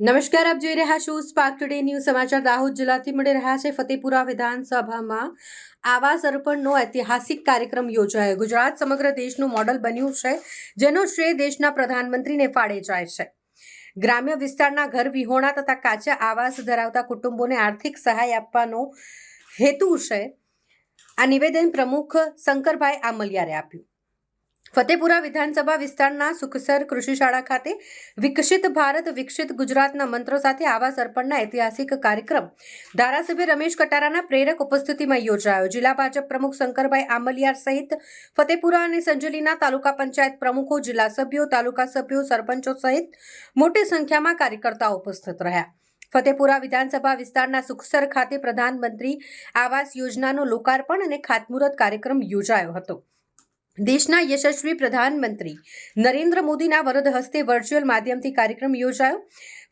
નમસ્કાર, આપ જોઈ રહ્યા છો સ્પાર્ક ટુડે ન્યૂઝ સમાચાર દાહોદ જિલ્લાથી મળી રહ્યા છે. ફતેપુરા વિધાનસભામાં આવાસ અર્પણનો ઐતિહાસિક કાર્યક્રમ યોજાયો. ગુજરાત સમગ્ર દેશનું મોડલ બન્યું છે, જેનો શ્રેય દેશના પ્રધાનમંત્રીને ફાળે જાય છે. ગ્રામ્ય વિસ્તારના ઘર વિહોણા તથા કાચા આવાસ ધરાવતા કુટુંબોને આર્થિક સહાય આપવાનો હેતુ છે. આ નિવેદન પ્રમુખ શંકરભાઈ આમલિયારે આપ્યું. ફતેપુરા વિધાનસભા વિસ્તારના સુખસર કૃષિ શાળા ખાતે વિકસિત ભારત, વિકસિત ગુજરાતના મંત્રો સાથે આવાસ અર્પણના ઐતિહાસિક કાર્યક્રમ ધારાસભ્ય રમેશ કટારાના પ્રેરક ઉપસ્થિતિમાં યોજાયો. જિલ્લા ભાજપ પ્રમુખ શંકરભાઈ આંબલિયાર સહિત ફતેપુરા અને સંજલીના તાલુકા પંચાયત પ્રમુખો, જિલ્લા સભ્યો, તાલુકા સભ્યો, સરપંચો સહિત મોટી સંખ્યામાં કાર્યકર્તાઓ ઉપસ્થિત રહ્યા. ફતેપુરા વિધાનસભા વિસ્તારના સુખસર ખાતે પ્રધાનમંત્રી આવાસ યોજનાનો લોકાર્પણ અને ખાતમુહૂર્ત કાર્યક્રમ યોજાયો હતો. દેશના યશસ્વી પ્રધાનમંત્રી નરેન્દ્ર મોદીના વરદ હસ્તે વર્ચ્યુઅલ માધ્યમથી કાર્યક્રમ યોજાયો.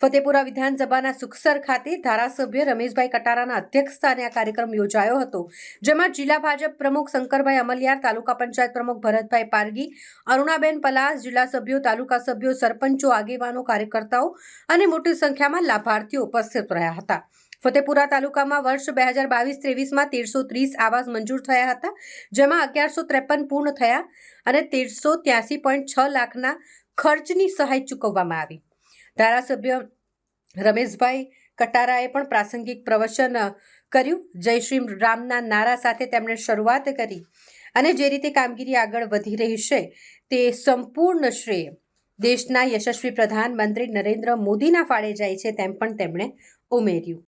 ફતેપુરા વિધાનસભાના સુખસર ખાતે ધારાસભ્ય રમેશભાઈ કટારાના અધ્યક્ષસ્થાને આ કાર્યક્રમ યોજાયો હતો, જેમાં જિલ્લા ભાજપ પ્રમુખ શંકરભાઈ અમલિયાર, તાલુકા પંચાયત પ્રમુખ ભરતભાઈ પારગી, અરુણાબેન પલાસ, જિલ્લા સભ્યો, તાલુકા સભ્યો, સરપંચો, આગેવાનો, કાર્યકર્તાઓ અને મોટી સંખ્યામાં લાભાર્થીઓ ઉપસ્થિત રહ્યા હતા. ફતેપુરા તાલુકામાં વર્ષ બે હજાર બાવીસ ત્રેવીસમાં તેરસો ત્રીસ આવાસ મંજૂર થયા હતા, જેમાં અગિયારસો ત્રેપન પૂર્ણ થયા અને તેરસો ત્યાસી પોઈન્ટ છ લાખના ખર્ચની સહાય ચૂકવવામાં આવી. ધારાસભ્ય રમેશભાઈ કટારાએ પણ પ્રાસંગિક પ્રવચન કર્યું. જય શ્રી રામના નારા સાથે તેમણે શરૂઆત કરી અને જે રીતે કામગીરી આગળ વધી રહી છે તે સંપૂર્ણ શ્રેય દેશના યશસ્વી પ્રધાનમંત્રી નરેન્દ્ર મોદીના ફાળે જાય છે તેમ પણ તેમણે ઉમેર્યું.